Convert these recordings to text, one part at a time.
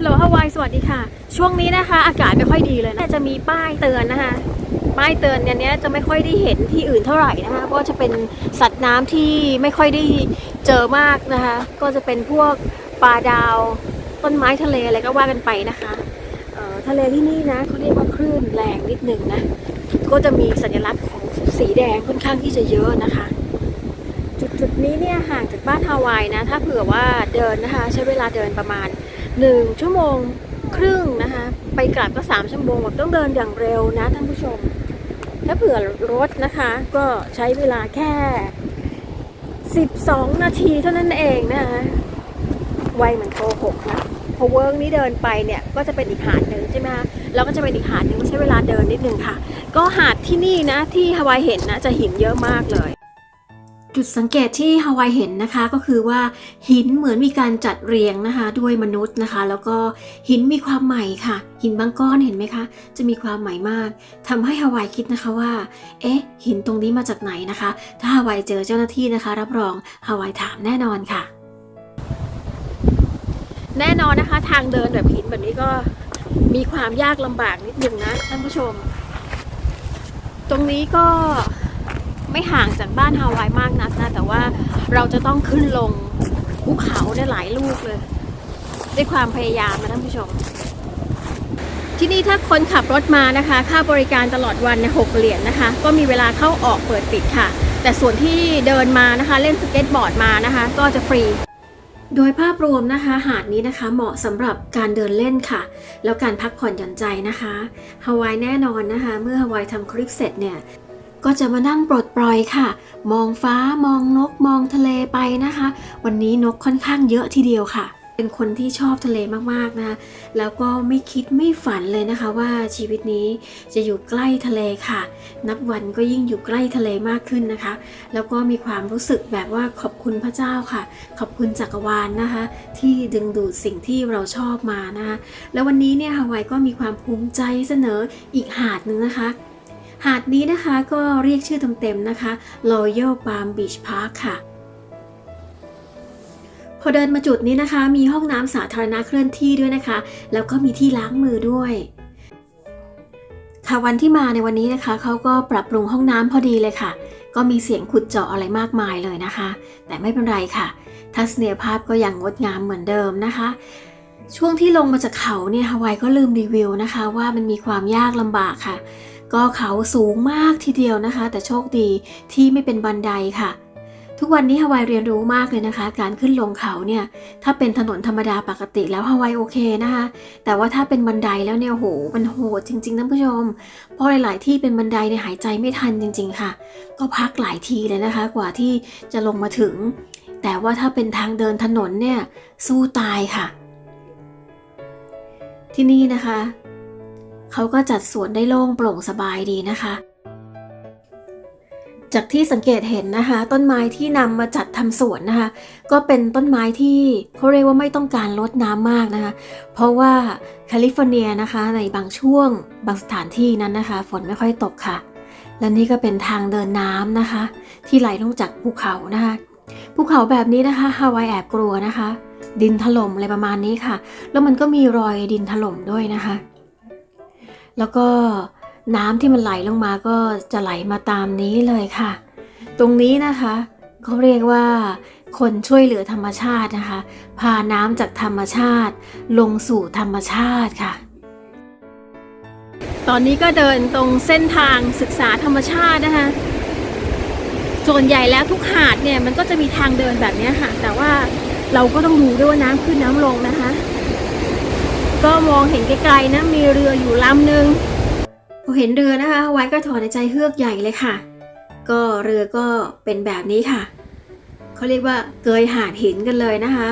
ฮัลโหลฮาวายสวัสดีค่ะ ช่วงนี้นะคะ อากาศไม่ค่อยดีเลยนะจะมีป้ายเตือนนะคะ ป้ายเตือนอันเนี้ยจะไม่ค่อยได้เห็นที่อื่นเท่าไหร่นะคะเพราะจะเป็นสัตว์น้ำที่ไม่ค่อยได้เจอมากนะคะ ก็จะเป็นพวกปลาดาว ต้นไม้ทะเลอะไรก็ว่ากันไปนะคะทะเลที่นี่นะเขาเรียกว่าคลื่นแรงนิดหนึ่งนะ ก็จะมีสัญลักษณ์ของสีแดงค่อนข้างที่จะเยอะนะคะ จุดจุดนี้เนี่ยห่างจากบ้านฮาวายนะ ถ้าเผื่อว่าเดินนะคะ ใช้เวลาเดินประมาณ 1 ชั่วโมงครึ่งนะคะ ไปกลับก็ 3 ชั่วโมงแบบต้องเดินอย่างเร็วนะท่านผู้ชม ถ้าเผื่อรถนะคะ ก็ใช้เวลาแค่ 12 นาทีเท่านั้นเองนะคะไวเหมือนโกหกนะพอเวิร์กนี้เดินไปเนี่ยก็จะเป็นอีกหาดหนึ่งใช่ไหมคะแล้วก็จะเป็นอีกหาดหนึ่งใช้เวลาเดินนิดนึงค่ะ ก็หาดที่นี่นะที่ฮาวายเห็นนะจะหินเยอะมากเลย จุดสังเกตที่ฮาวายเห็นนะคะก็คือว่าหินเหมือนมีการจัดเรียงนะคะ ด้วยมนุษย์นะคะ แล้วก็หินมีความใหม่ค่ะ หินบางก้อนเห็นไหมคะ จะมีความใหม่มากทำให้ฮาวายคิดนะคะว่า เอ๊ะ หินตรงนี้มาจากไหนนะคะ ถ้าฮาวายเจอเจ้าหน้าที่นะคะ รับรองฮาวายถามแน่นอนค่ะ แน่นอนนะคะ ทางเดินแบบหินแบบนี้ก็มีความยากลำบากนิดนึงนะท่านผู้ชม ตรงนี้ก็ ไม่ห่างจากบ้านฮาวายมากนักนะ แต่ว่าเราจะต้องขึ้นลงภูเขาเนี่ยหลายลูกเลย ด้วยความพยายามนะท่านผู้ชม ที่นี่ถ้าคนขับรถมานะคะ ค่าบริการตลอดวันเนี่ยหกเหรียญนะคะ ก็มีเวลาเข้าออกเปิดปิดค่ะ แต่ส่วนที่เดินมานะคะ เล่นสเก็ตบอร์ดมานะคะ ก็จะฟรีโดยภาพรวมนะคะ หาดนี้นะคะเหมาะสำหรับการเดินเล่นค่ะ แล้วการพักผ่อนหย่อนใจนะคะฮาวายแน่นอนนะคะ เมื่อฮาวายทำคลิปเสร็จเนี่ย ก็จะมานั่งปลดปล่อยค่ะ มองฟ้ามองนกมองทะเลไปนะคะ วันนี้นกค่อนข้างเยอะทีเดียวค่ะ เป็นคนที่ชอบทะเลมากๆนะคะแล้วก็ไม่คิดไม่ฝันเลยนะคะ ว่าชีวิตนี้จะอยู่ใกล้ทะเลค่ะ นับวันก็ยิ่งอยู่ใกล้ทะเลมากขึ้นนะคะ แล้วก็มีความรู้สึกแบบว่าขอบคุณพระเจ้าค่ะ ขอบคุณจักรวาลนะคะ ที่ดึงดูดสิ่งที่เราชอบมานะคะแล้ววันนี้เนี่ยฮาวายก็มีความภูมิใจเสนออีกหาดหนึ่งนะคะ หาดนี้นะคะก็เรียกชื่อเต็มๆนะคะ Royal Palm Beach Park ค่ะ พอเดินมาจุดนี้นะคะ มีห้องน้ำสาธารณะเคลื่อนที่ด้วยนะคะ แล้วก็มีที่ล้างมือด้วยค่ะวันที่มาในวันนี้นะคะเขาก็ปรับปรุงห้องน้ำพอดีเลยค่ะ ก็มีเสียงขุดเจาะอะไรมากมายเลยนะคะ แต่ไม่เป็นไรค่ะ ทัศนียภาพก็ยังงดงามเหมือนเดิมนะคะ ช่วงที่ลงมาจากเขาเนี่ยฮาวายก็ลืมรีวิวนะคะ ว่ามันมีความยากลำบากค่ะ ก็เขาสูงมากทีเดียวนะคะ แต่โชคดีที่ไม่เป็นบันไดค่ะ ทุกวันนี้ฮาวายเรียนรู้มากเลยนะคะ การขึ้นลงเขาเนี่ยถ้าเป็นถนนธรรมดาปกติแล้วฮาวายโอเคนะคะ แต่ว่าถ้าเป็นบันไดแล้วเนี่ยโหมันโหดจริงๆท่านผู้ชม เพราะหลาย ๆ ที่เป็นบันไดเนี่ยหายใจไม่ทันจริง ๆ ค่ะ ก็พักหลายทีเลยนะคะ กว่าที่จะลงมาถึง แต่ว่าถ้าเป็นทางเดินถนนเนี่ยสู้ตายค่ะ ที่นี่นะคะ เขาก็จัดสวนได้โล่งโปร่งสบายดีนะคะ จากที่สังเกตเห็นนะคะ ต้นไม้ที่นำมาจัดทำสวนนะคะ ก็เป็นต้นไม้ที่เขาเรียกว่าไม่ต้องการลดน้ำมากนะคะ เพราะว่าแคลิฟอร์เนียนะคะ ในบางช่วงบางสถานที่นั้นนะคะ ฝนไม่ค่อยตกค่ะ และนี่ก็เป็นทางเดินน้ำนะคะ ที่ไหลลงจากภูเขานะคะภูเขาแบบนี้นะคะฮาวายแอบกลัวนะคะ ดินถล่มอะไรประมาณนี้ค่ะ แล้วมันก็มีรอยดินถล่มด้วยนะคะ แล้วก็น้ำที่มันไหลลงมาก็จะไหลมาตามนี้เลยค่ะ ตรงนี้นะคะเขาเรียกว่าคนช่วยเหลือธรรมชาตินะคะ พาน้ำจากธรรมชาติลงสู่ธรรมชาติค่ะ ตอนนี้ก็เดินตรงเส้นทางศึกษาธรรมชาตินะคะ ส่วนใหญ่แล้วทุกหาดเนี่ยมันก็จะมีทางเดินแบบนี้ค่ะ แต่ว่าเราก็ต้องดูด้วยว่าน้ำขึ้นน้ำลงนะคะ ก็มองเห็นไกลๆนะมีเรืออยู่ลำหนึ่งพอเห็นเรือนะคะไว้ก็ถอนใจเฮือกใหญ่เลยค่ะ ก็เรือก็เป็นแบบนี้ค่ะเขาเรียกว่าเกยหาดหินกันเลยนะคะ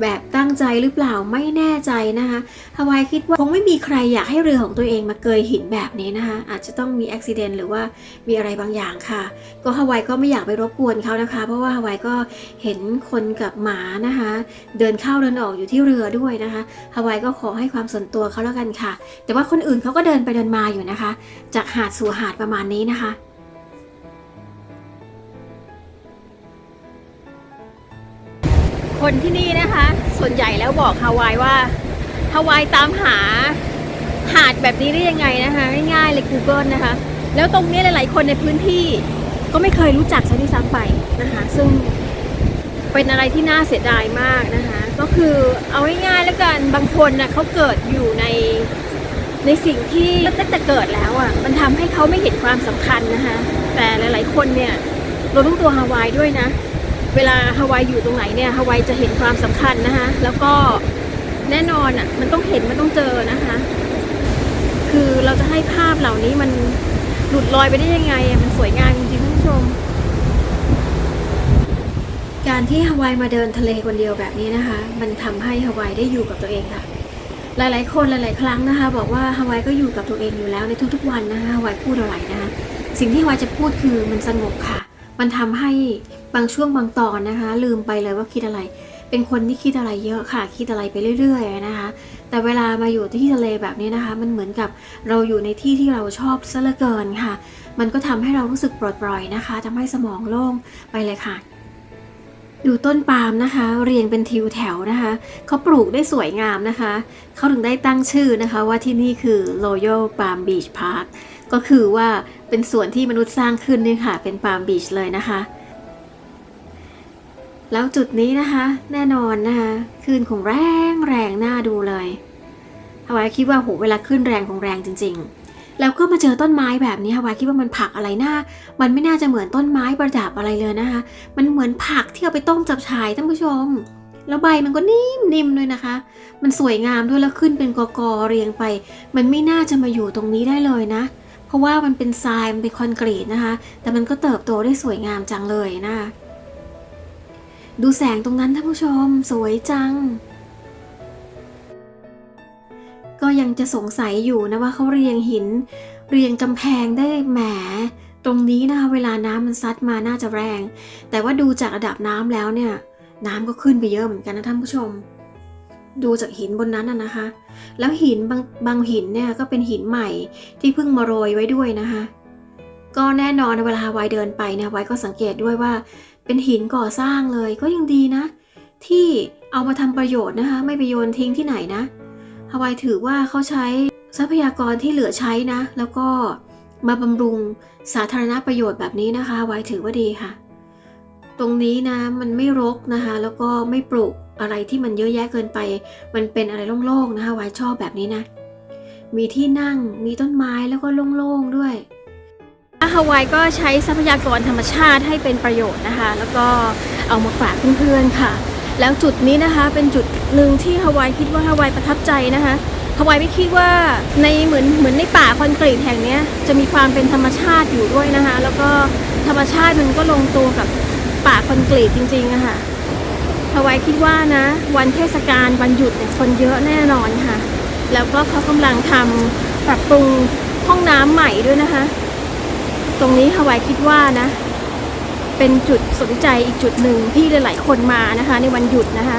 แบบตั้งใจหรือเปล่าไม่แน่ใจนะคะฮาวายคิดว่าคงไม่มีใครอยากให้เรือของตัวเองมาเกยหินแบบนี้นะคะ อาจจะต้องมีอุบิเหตุหรือว่ามีอะไรบางอย่างค่ะ ก็ฮาวายก็ไม่อยากไปรบกวนเขานะคะ เพราะว่าฮาวายก็เห็นคนกับหมานะคะ เดินเข้าเดินออกอยู่ที่เรือด้วยนะคะฮาวายก็ขอให้ความสนตัวเขาแล้วกันค่ะ แต่ว่าคนอื่นเขาก็เดินไปเดินมาอยู่นะคะ จากหาดสู่หาดประมาณนี้นะคะ คนที่นี่นะคะ ส่วนใหญ่แล้วบอกฮาวายว่าฮาวายตามหาหาดแบบนี้ได้ยังไงนะคะง่ายๆเลย Google นะคะ แล้วตรงนี้หลาย ๆ คนในพื้นที่ก็ไม่เคยรู้จักซะด้วยซ้ำไปนะคะ ซึ่งเป็นอะไรที่น่าเสียดายมากนะคะ ก็คือเอาง่ายๆแล้วกันบางคนนะเขาเกิดอยู่ในในสิ่งที่ตั้งแต่เกิดแล้วอะมันทำให้เขาไม่เห็นความสำคัญนะคะ แต่หลาย ๆ คนเนี่ยรวมทั้งตัวฮาวายด้วยนะ เวลาฮาวายอยู่ตรงไหนเนี่ยฮาวายจะเห็นความสำคัญนะคะแล้วก็แน่นอนอะมันต้องเห็นมันต้องเจอนะคะ คือเราจะให้ภาพเหล่านี้มันหลุดลอยไปได้ยังไงมันสวยงามจริงๆท่านผู้ชม การที่ฮาวายมาเดินทะเลคนเดียวแบบนี้นะคะ มันทำให้ฮาวายได้อยู่กับตัวเองค่ะหลายๆ คนหลาย ๆ ครั้งนะคะ บอกว่าฮาวายก็อยู่กับตัวเองอยู่แล้วในทุกๆวันนะคะฮาวายพูดอะไรนะคะสิ่งที่ฮาวายจะพูดคือมันสงบค่ะ มันทำให้บางช่วงบางตอนนะคะ ลืมไปเลยว่าคิดอะไร เป็นคนที่คิดอะไรเยอะค่ะ คิดอะไรไปเรื่อย ๆ นะคะ แต่เวลามาอยู่ที่ทะเลแบบนี้นะคะ มันเหมือนกับเราอยู่ในที่ที่เราชอบซะเหลือเกินค่ะ มันก็ทำให้เรารู้สึกปลดปล่อยนะคะทำให้สมองโล่งไปเลยค่ะดูต้นปาล์มนะคะ เรียงเป็นทิวแถวนะคะเขาปลูกได้สวยงามนะคะ เขาถึงได้ตั้งชื่อนะคะว่าที่นี่คือ Royal Palm Beach Park ก็คือว่าเป็นส่วนที่มนุษย์สร้างขึ้นนี่ค่ะ เป็น Palm Beach เลยนะคะ แล้วจุดนี้นะคะ แน่นอนนะคะคลื่นของแรงแรงน่าดูเลยฮาวายคิดว่าโหเวลาขึ้นแรงของแรงจริง ๆ แล้วก็มาเจอต้นไม้แบบนี้ฮาวายคิดว่ามันผักอะไรน่ามันไม่น่าจะเหมือนต้นไม้ประดับอะไรเลยนะคะ มันเหมือนผักที่เอาไปต้มจับฉ่ายท่านผู้ชม แล้วใบมันก็นิ่มนิ่มๆด้วยนะคะ มันสวยงามด้วยแล้วขึ้นเป็นกอกอเรียงไป มันไม่น่าจะมาอยู่ตรงนี้ได้เลยนะเราะว่ามันเป็นทรายมันเป็นคอนกรีตนะคะ แต่มันก็เติบโตได้สวยงามจังเลยนะคะดูแสงตรงนั้นท่านผู้ชมสวยจัง ก็ยังจะสงสัยอยู่นะว่าเขาเรียงหิน เรียงกำแพงได้แหมตรงนี้นะคะเวลาน้ำมันซัดมาน่าจะแรง แต่ว่าดูจากระดับน้ำแล้วเนี่ย น้ำก็ขึ้นไปเยอะเหมือนกันนะท่านผู้ชม ดูจากหินบนนั้นนะคะ แล้วหินบางบางหินเนี่ยก็เป็นหินใหม่ที่เพิ่งมาโรยไว้ด้วยนะคะ ก็แน่นอนเวลาไวายเดินไปเนี่ยไวายก็สังเกตด้วยว่า เป็นหินก่อสร้างเลยก็ยังดีนะ ที่เอามาทำประโยชน์นะคะ ไม่ไปโยนทิ้งที่ไหนนะฮาวายถือว่าเขาใช้ทรัพยากรที่เหลือใช้นะ แล้วก็มาบำรุงสาธารณประโยชน์แบบนี้นะคะฮาวายถือว่าดีค่ะ ตรงนี้นะมันไม่รกนะคะ แล้วก็ไม่ปลูก อะไรที่มันเยอะแยะเกินไป มันเป็นอะไรโล่งๆนะคะวายชอบแบบนี้นะ มีที่นั่งมีต้นไม้แล้วก็โล่งๆด้วยฮาวายก็ใช้ทรัพยากรธรรมชาติให้เป็นประโยชน์นะคะ แล้วก็เอามาฝากเพื่อนๆค่ะ แล้วจุดนี้นะคะเป็นจุดหนึ่งที่ฮาวายคิดว่าฮาวายประทับใจนะคะฮาวายไม่คิดว่าในเหมือนเหมือนในป่าคอนกรีตแห่งนี้จะมีความเป็นธรรมชาติอยู่ด้วยนะคะ แล้วก็ธรรมชาติมันก็ลงตัวกับป่าคอนกรีตจริงๆอะค่ะ ฮาวายคิดว่านะ วันเทศกาลวันหยุดเนี่ยคนเยอะแน่นอนค่ะ แล้วก็เขากำลังทำปรับปรุงห้องน้ำใหม่ด้วยนะคะ ตรงนี้ฮาวายคิดว่านะ เป็นจุดสนใจอีกจุดหนึ่งที่หลาย ๆ คนมานะคะ ในวันหยุดนะคะ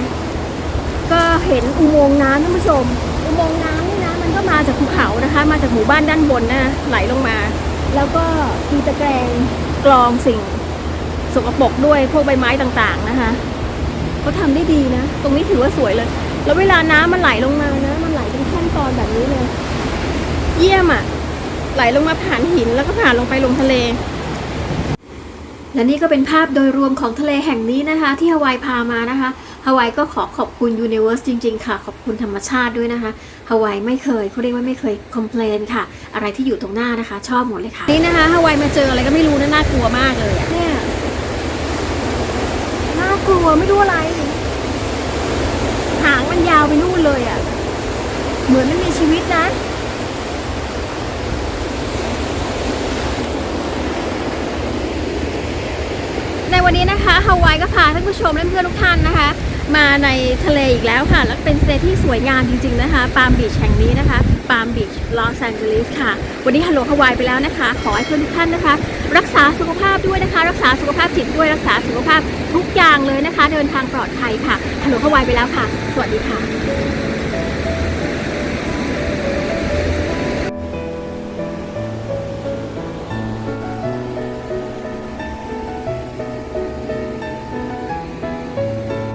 ก็เห็นอุโมงค์น้ำท่านผู้ชม อุโมงค์น้ำนี่นะมันก็มาจากภูเขานะคะ มาจากหมู่บ้านด้านบนนะไหลลงมา แล้วก็มีตะแกรงกรองสิ่งสกปรกด้วยพวกใบไม้ต่างๆนะคะ เขาทำได้ดีนะ ตรงนี้ถือว่าสวยเลย แล้วเวลาน้ำมันไหลลงมานะ มันไหลเป็นขั้นตอนแบบนี้เลย เยี่ยมอะ ไหลลงมาผ่านหินแล้วก็ผ่านลงไปลงทะเลและนี่ก็เป็นภาพโดยรวมของทะเลแห่งนี้นะคะ ที่ฮาวายพามานะคะฮาวายก็ขอขอบคุณ Universe จริง ๆ ค่ะ ขอบคุณธรรมชาติด้วยนะคะฮาวายไม่เคยเขาเรียกว่าไม่เคยคอมเพลนค่ะ อะไรที่อยู่ตรงหน้านะคะ ชอบหมดเลยค่ะ นี่นะคะฮาวายมาเจออะไรก็ไม่รู้นะน่ากลัวมากเลยอะเนี่ยน่ากลัวไม่รู้อะไร หางมันยาวไปนู่นเลยอะเหมือนมันมีชีวิตนะในวันนี้นะคะฮาวายก็พาท่านผู้ชมและเพื่อนทุกท่านนะคะ มาในทะเลอีกแล้วค่ะ แล้วเป็นทะเลที่สวยงามจริง ๆนะคะปาล์มบีชแห่งนี้นะคะปาล์มบีชลอสแอนเจลิสค่ะ วันนี้ฮัลโหลฮาวายไปแล้วนะคะ ขอให้เพื่อนทุกท่านนะคะ รักษาสุขภาพด้วยนะคะ รักษาสุขภาพจิตด้วยรักษาสุขภาพทุกอย่างเลยนะคะ เดินทางปลอดภัยค่ะฮัลโหลฮาวายไปแล้วค่ะ สวัสดีค่ะ